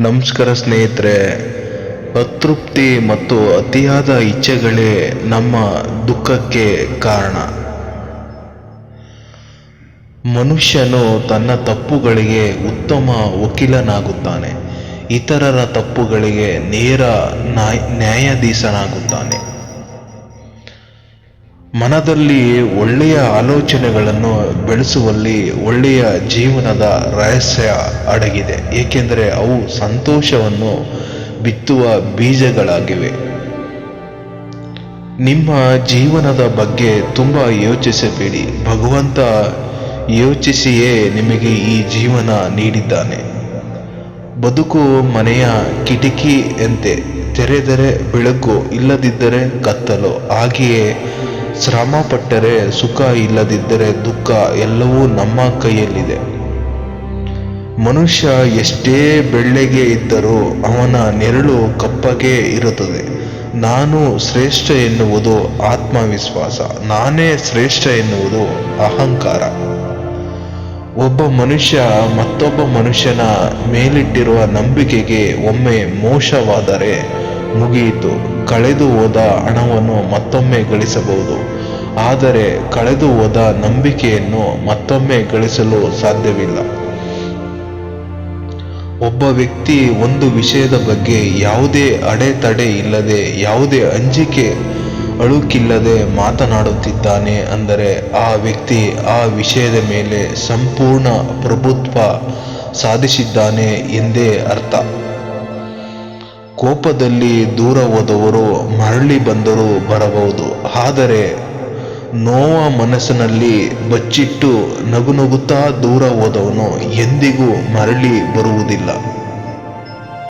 ನಮಸ್ಕಾರ ಸ್ನೇಹಿತರೆ, ಅತೃಪ್ತಿ ಮತ್ತು ಅತಿಯಾದ ಇಚ್ಛೆಗಳೇ ನಮ್ಮ ದುಃಖಕ್ಕೆ ಕಾರಣ. ಮನುಷ್ಯನು ತನ್ನ ತಪ್ಪುಗಳಿಗೆ ಉತ್ತಮ ವಕೀಲನಾಗುತ್ತಾನೆ, ಇತರರ ತಪ್ಪುಗಳಿಗೆ ನೇರ ನ್ಯಾಯ ನ್ಯಾಯಾಧೀಶನಾಗುತ್ತಾನೆ. ಮನದಲ್ಲಿ ಒಳ್ಳೆಯ ಆಲೋಚನೆಗಳನ್ನು ಬೆಳೆಸುವಲ್ಲಿ ಒಳ್ಳೆಯ ಜೀವನದ ರಹಸ್ಯ ಅಡಗಿದೆ. ಏಕೆಂದರೆ ಅವು ಸಂತೋಷವನ್ನು ಬಿತ್ತುವ ಬೀಜಗಳಾಗಿವೆ. ನಿಮ್ಮ ಜೀವನದ ಬಗ್ಗೆ ತುಂಬ ಯೋಚಿಸಬೇಡಿ. ಭಗವಂತ ಯೋಚಿಸಿಯೇ ನಿಮಗೆ ಈ ಜೀವನ ನೀಡಿದ್ದಾನೆ. ಬದುಕು ಮನೆಯ ಕಿಟಕಿಯಂತೆ ತೆರೆದರೆ ಬೆಳಕು ಇಲ್ಲದಿದ್ದರೆ ಕತ್ತಲು. ಹಾಗೆಯೇ ಶ್ರಮ ಪಟ್ಟರೆ ಸುಖ ಇಲ್ಲದಿದ್ದರೆ ದುಃಖ ಎಲ್ಲವೂ ನಮ್ಮ ಕೈಯಲ್ಲಿದೆ. ಮನುಷ್ಯ ಎಷ್ಟೇ ಬೆಳ್ಳೆಗೆ ಇದ್ದರೂ ಅವನ ನೆರಳು ಕಪ್ಪಗೆ ಇರುತ್ತದೆ. ನಾನು ಶ್ರೇಷ್ಠ ಎನ್ನುವುದು ಆತ್ಮವಿಶ್ವಾಸ, ನಾನೇ ಶ್ರೇಷ್ಠ ಎನ್ನುವುದು ಅಹಂಕಾರ. ಒಬ್ಬ ಮನುಷ್ಯ ಮತ್ತೊಬ್ಬ ಮನುಷ್ಯನ ಮೇಲಿಟ್ಟಿರುವ ನಂಬಿಕೆಗೆ ಒಮ್ಮೆ ಮೋಶವಾದರೆ ಮುಗಿಯಿತು. ಕಳೆದು ಹೋದ ಹಣವನ್ನು ಮತ್ತೊಮ್ಮೆ ಗಳಿಸಬಹುದು. ಆದರೆ ಕಳೆದು ಹೋದ ನಂಬಿಕೆಯನ್ನು ಮತ್ತೊಮ್ಮೆ ಗಳಿಸಲು ಸಾಧ್ಯವಿಲ್ಲ. ಒಬ್ಬ ವ್ಯಕ್ತಿ ಒಂದು ವಿಷಯದ ಬಗ್ಗೆ ಯಾವುದೇ ಅಡೆತಡೆ ಇಲ್ಲದೆ, ಯಾವುದೇ ಅಂಜಿಕೆ ಅಳುಕಿಲ್ಲದೆ ಮಾತನಾಡುತ್ತಿದ್ದಾನೆ ಅಂದರೆ ಆ ವ್ಯಕ್ತಿ ಆ ವಿಷಯದ ಮೇಲೆ ಸಂಪೂರ್ಣ ಪ್ರಭುತ್ವ ಸಾಧಿಸಿದ್ದಾನೆ ಎಂದೇ ಅರ್ಥ. ಕೋಪದಲ್ಲಿ ದೂರ ಹೋದವರು ಮರಳಿ ಬಂದರೂ ಬರಬಹುದು. ಆದರೆ ನೋವ ಮನಸ್ಸಿನಲ್ಲಿ ಬಚ್ಚಿಟ್ಟು ನಗುನಗುತ್ತಾ ದೂರ ಹೋದವನು ಎಂದಿಗೂ ಮರಳಿ ಬರುವುದಿಲ್ಲ.